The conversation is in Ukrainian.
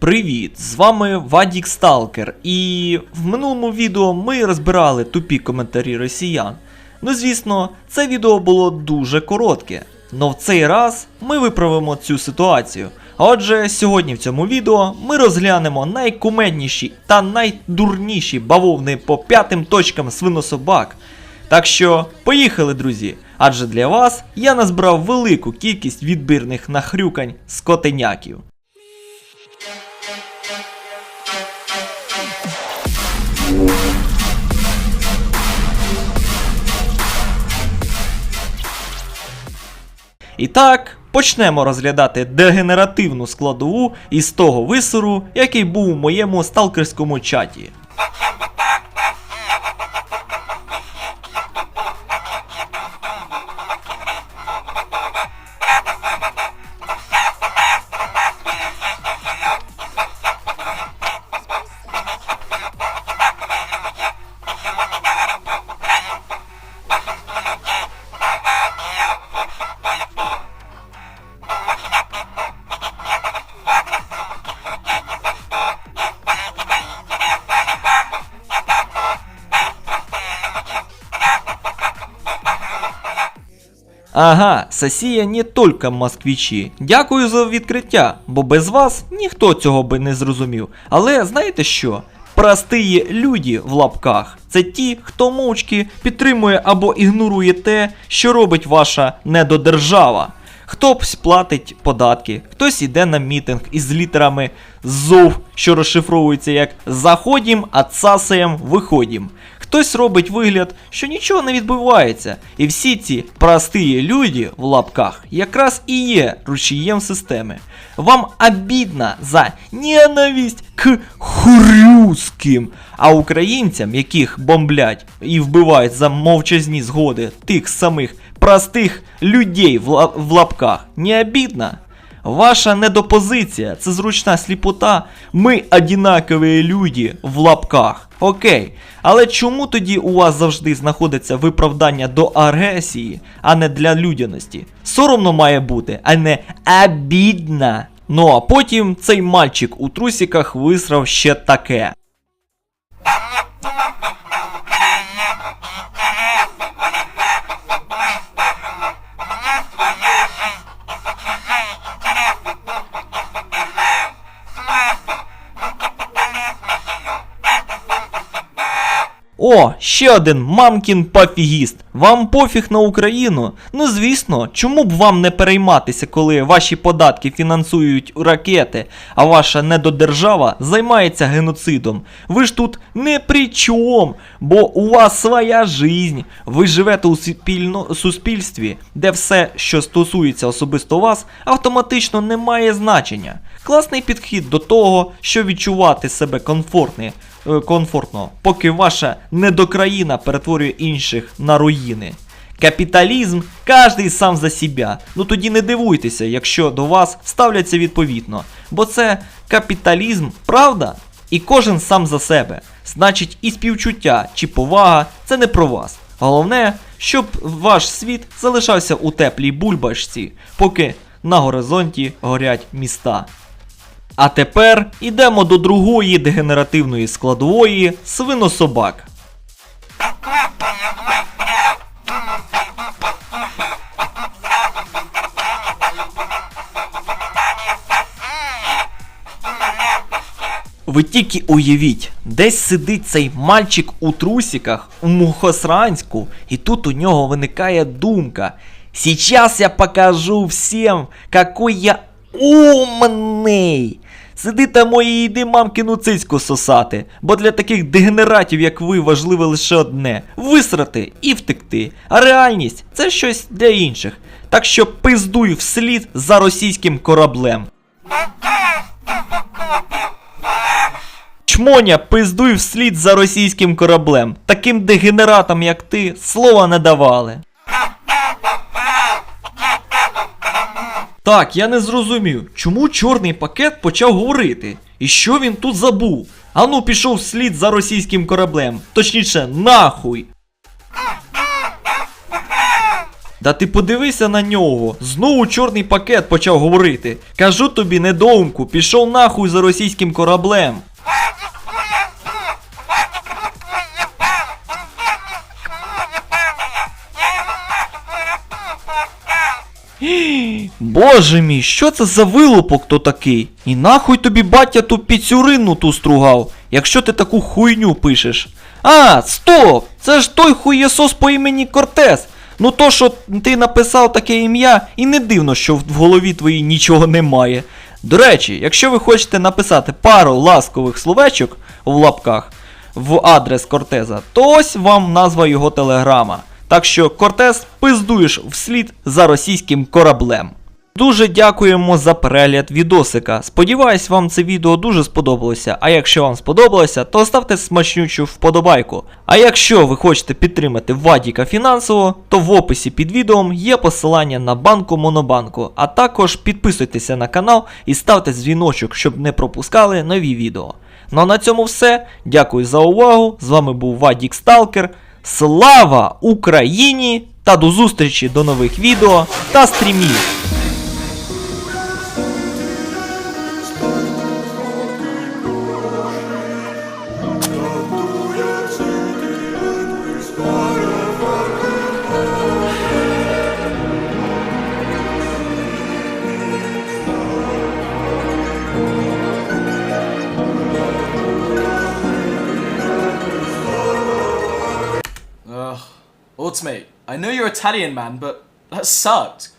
Привіт! З вами Вадік Сталкер, і в минулому відео ми розбирали тупі коментарі росіян. Ну звісно, це відео було дуже коротке. Но в цей раз ми виправимо цю ситуацію. Отже, сьогодні в цьому відео ми розглянемо найкумедніші та найдурніші бавовни по п'ятим точкам свинособак. Так що, поїхали, друзі! Адже для вас я назбирав велику кількість відбірних нахрюкань скотеняків. І так, почнемо розглядати дегенеративну складову із того висору, який був у моєму сталкерському чаті. Ага, Сосія не тільки москвичі. Дякую за відкриття, бо без вас ніхто цього би не зрозумів. Але знаєте що? Прості люди в лапках це ті, хто мовчки підтримує або ігнорує те, що робить ваша недодержава. Хтось платить податки, хтось іде на мітинг із літерами ЗОВ, що розшифровується як Заходім, отсасаєм, виходім. Хтось робить вигляд, що нічого не відбувається, і всі ці прості люди в лапках якраз і є рушієм системи. Вам обідно за ненависть к хрюським, а українцям, яких бомблять і вбивають за мовчазні згоди тих самих простих людей в, ла- в лапках, не обідно? Ваша недопозиція це зручна сліпота. Ми одинакові люди в лапках. Окей. Але чому тоді у вас завжди знаходиться виправдання до агресії, а не для людяності? Соромно має бути, а не обідна. Ну а потім цей мальчик у трусіках висрав ще таке. О, ще один мамкін пофігіст. Вам пофіг на Україну? Ну звісно, чому б вам не перейматися, коли ваші податки фінансують ракети, а ваша недодержава займається геноцидом? Ви ж тут не при чому, бо у вас своя жизнь. Ви живете у спільно- суспільстві, де все, що стосується особисто вас, автоматично не має значення. Класний підхід до того, що відчувати себе комфортне, е, комфортно, поки ваша недокраїна перетворює інших на руїни. Капіталізм кожний сам за себе. Ну тоді не дивуйтеся, якщо до вас ставляться відповідно. Бо це капіталізм, правда? І кожен сам за себе. Значить, і співчуття чи повага це не про вас. Головне, щоб ваш світ залишався у теплій бульбашці, поки на горизонті горять міста. А тепер ідемо до другої дегенеративної складової свинособак. Ви тільки уявіть, десь сидить цей мальчик у трусіках у Мухосранську, і тут у нього виникає думка. Сейчас я покажу всім, какой я умний. Сиди там і йди мамкину цицьку сосати, бо для таких дегенератів, як ви, важливо лише одне висрати і втекти. А реальність це щось для інших. Так що пиздуй вслід за російським кораблем. Чмоня, пиздуй вслід за російським кораблем. Таким дегенератам, як ти, слова не давали. Так, я не зрозумів, чому чорний пакет почав говорити? І що він тут забув? Ану пішов вслід за російським кораблем. Точніше, нахуй. Да ти подивися на нього. Знову чорний пакет почав говорити. Кажу тобі, недоумку, пішов нахуй за російським кораблем. Боже мій, що це за вилупок то такий? І нахуй тобі батя ту піцюрину ту стругав, якщо ти таку хуйню пишеш. А, стоп! Це ж той хуєсос по імені Кортес. Ну то, що ти написав таке ім'я, і не дивно, що в голові твоїй нічого немає. До речі, якщо ви хочете написати пару ласкових словечок в лапках в адрес Кортеза, то ось вам назва його телеграма. Так що Кортес пиздуєш вслід за російським кораблем. Дуже дякуємо за перегляд відосика. Сподіваюсь, вам це відео дуже сподобалося. А якщо вам сподобалося, то ставте смачнючу вподобайку. А якщо ви хочете підтримати Вадіка фінансово, то в описі під відео є посилання на банку Монобанку. А також підписуйтеся на канал і ставте дзвіночок, щоб не пропускали нові відео. Ну а на цьому все. Дякую за увагу. З вами був Вадік Сталкер. Слава Україні! Та до зустрічі до нових відео та стрімів! Ultimate, I know you're Italian, man, but that sucked.